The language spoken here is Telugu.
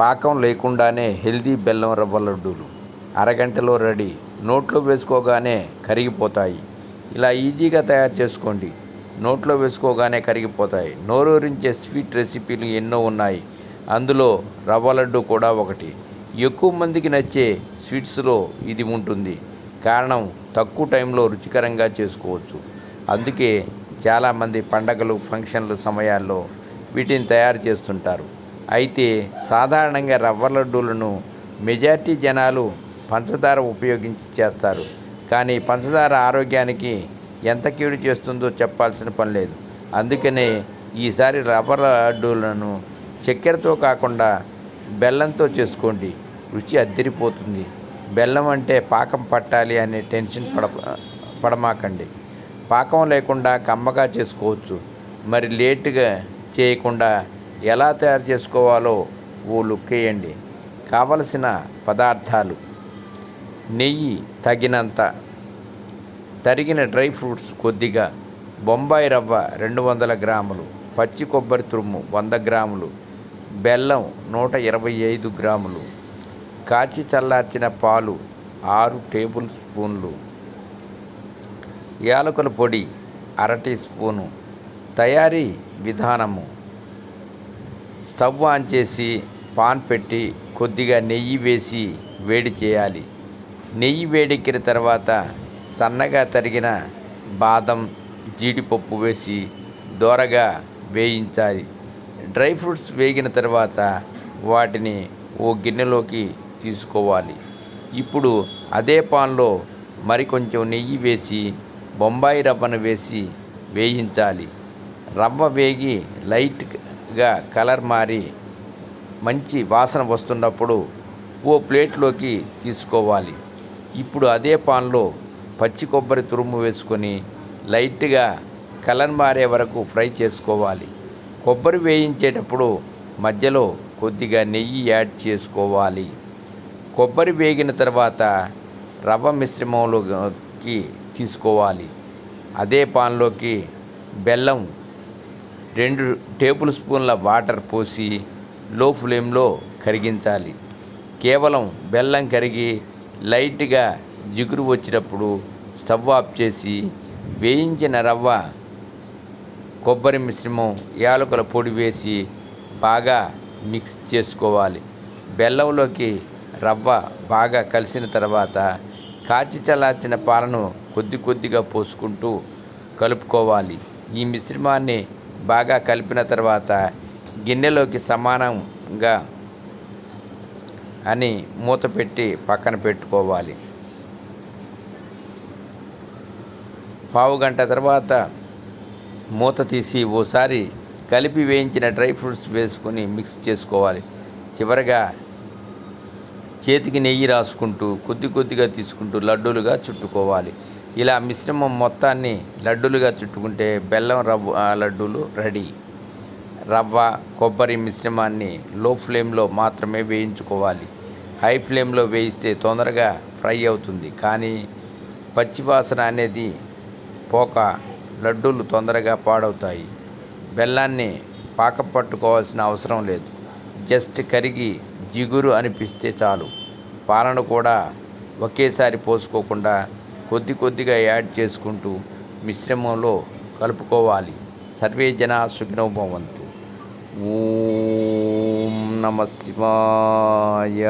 పాకం లేకుండానే హెల్దీ బెల్లం రవ్వ లడ్డూలు. అరగంటలో రెడీ. నోట్లో వేసుకోగానే కరిగిపోతాయి. ఇలా ఈజీగా తయారు చేసుకోండి. నోట్లో వేసుకోగానే కరిగిపోతాయి. నోరూరించే స్వీట్ రెసిపీలు ఎన్నో ఉన్నాయి. అందులో రవ్వ లడ్డు కూడా ఒకటి. ఎక్కువ మందికి నచ్చే స్వీట్స్లో ఇది ఉంటుంది. కారణం తక్కువ టైంలో రుచికరంగా చేసుకోవచ్చు. అందుకే చాలామంది పండగలు ఫంక్షన్లు సమయాల్లో వీటిని తయారు చేస్తుంటారు. అయితే సాధారణంగా రవ్వ లడ్డూలను మెజార్టీ జనాలు పంచదార ఉపయోగించి చేస్తారు. కానీ పంచదార ఆరోగ్యానికి ఎంత కీడు చేస్తుందో చెప్పాల్సిన పని లేదు. అందుకనే ఈసారి రవ్వ లడ్డూలను చక్కెరతో కాకుండా బెల్లంతో చేసుకోండి. రుచి అద్దరిపోతుంది. బెల్లం అంటే పాకం పట్టాలి అనే టెన్షన్ పడ పడమాకండి. పాకం లేకుండా కమ్మగా చేసుకోవచ్చు. మరి లేటుగా చేయకుండా ఎలా తయారు చేసుకోవాలో ఓ లుక్కేయండి కావలసిన పదార్థాలు. నెయ్యి తగినంత. తరిగిన డ్రై ఫ్రూట్స్ కొద్దిగా. బొంబాయి రవ్వ రెండు వందల గ్రాములు. పచ్చి కొబ్బరి తురుము వంద గ్రాములు. బెల్లం నూట ఇరవై ఐదు గ్రాములు. కాచి చల్లార్చిన పాలు ఆరు టేబుల్ స్పూన్లు. యాలకుల పొడి అర టీ స్పూను. తయారీ విధానము. స్టవ్ ఆన్ చేసి పాన్ పెట్టి కొద్దిగా నెయ్యి వేసి వేడి చేయాలి. నెయ్యి వేడెక్కిన తర్వాత సన్నగా తరిగిన బాదం జీడిపప్పు వేసి దోరగా వేయించాలి. డ్రై ఫ్రూట్స్ వేగిన తర్వాత వాటిని ఓ గిన్నెలోకి తీసుకోవాలి. ఇప్పుడు అదే పాన్లో మరికొంచెం నెయ్యి వేసి బొంబాయి రవ్వను వేసి వేయించాలి. రవ్వ వేగి లైట్ గా కలర్ మారి మంచి వాసన వస్తున్నప్పుడు ఓ ప్లేట్లోకి తీసుకోవాలి. ఇప్పుడు అదే పాన్లో పచ్చి కొబ్బరి తురుము వేసుకొని లైట్గా కలర్ మారే వరకు ఫ్రై చేసుకోవాలి. కొబ్బరి వేయించేటప్పుడు మధ్యలో కొద్దిగా నెయ్యి యాడ్ చేసుకోవాలి. కొబ్బరి వేగిన తర్వాత రవ్వ మిశ్రమంలోకి తీసుకోవాలి. అదే పాన్లోకి బెల్లం రెండు టేబుల్ స్పూన్ల వాటర్ పోసి లో ఫ్లేమ్లో కరిగించాలి. కేవలం బెల్లం కరిగి లైట్గా జిగురు వచ్చినప్పుడు స్టవ్ ఆఫ్ చేసి వేయించిన రవ్వ కొబ్బరి మిశ్రమం యాలకుల పొడి వేసి బాగా మిక్స్ చేసుకోవాలి. బెల్లంలోకి రవ్వ బాగా కలిసిన తర్వాత కాచి చల్లార్చిన పాలను కొద్ది కొద్దిగా పోసుకుంటూ కలుపుకోవాలి. ఈ మిశ్రమాన్ని బాగా కలిపిన తర్వాత గిన్నెలోకి సమానంగా అని మూత పెట్టి పక్కన పెట్టుకోవాలి. పావు గంట తర్వాత మూత తీసి ఓసారి కలిపి వేయించిన డ్రై ఫ్రూట్స్ వేసుకొని మిక్స్ చేసుకోవాలి. చివరగా చేతికి నెయ్యి రాసుకుంటూ కొద్ది కొద్దిగా తీసుకుంటూ లడ్డూలుగా చుట్టుకోవాలి. ఇలా మిశ్రమం మొత్తాన్ని లడ్డూలుగా చుట్టుకుంటే బెల్లం రవ్వ లడ్డూలు రెడీ. రవ్వ కొబ్బరి మిశ్రమాన్ని లో ఫ్లేమ్లో మాత్రమే వేయించుకోవాలి. హై ఫ్లేమ్లో వేయిస్తే తొందరగా ఫ్రై అవుతుంది. కానీ పచ్చివాసన అనేది పోక లడ్డూలు తొందరగా పాడవుతాయి. బెల్లాన్ని పాక పట్టుకోవాల్సిన అవసరం లేదు. జస్ట్ కరిగి జిగురు అనిపిస్తే చాలు. పాలను కూడా ఒకేసారి పోసుకోకుండా కొద్ది కొద్దిగా యాడ్ చేసుకుంటూ మిశ్రమంలో కలుపుకోవాలి. సర్వే జన సుఖినో భవంతు ఓం నమ శివాయ.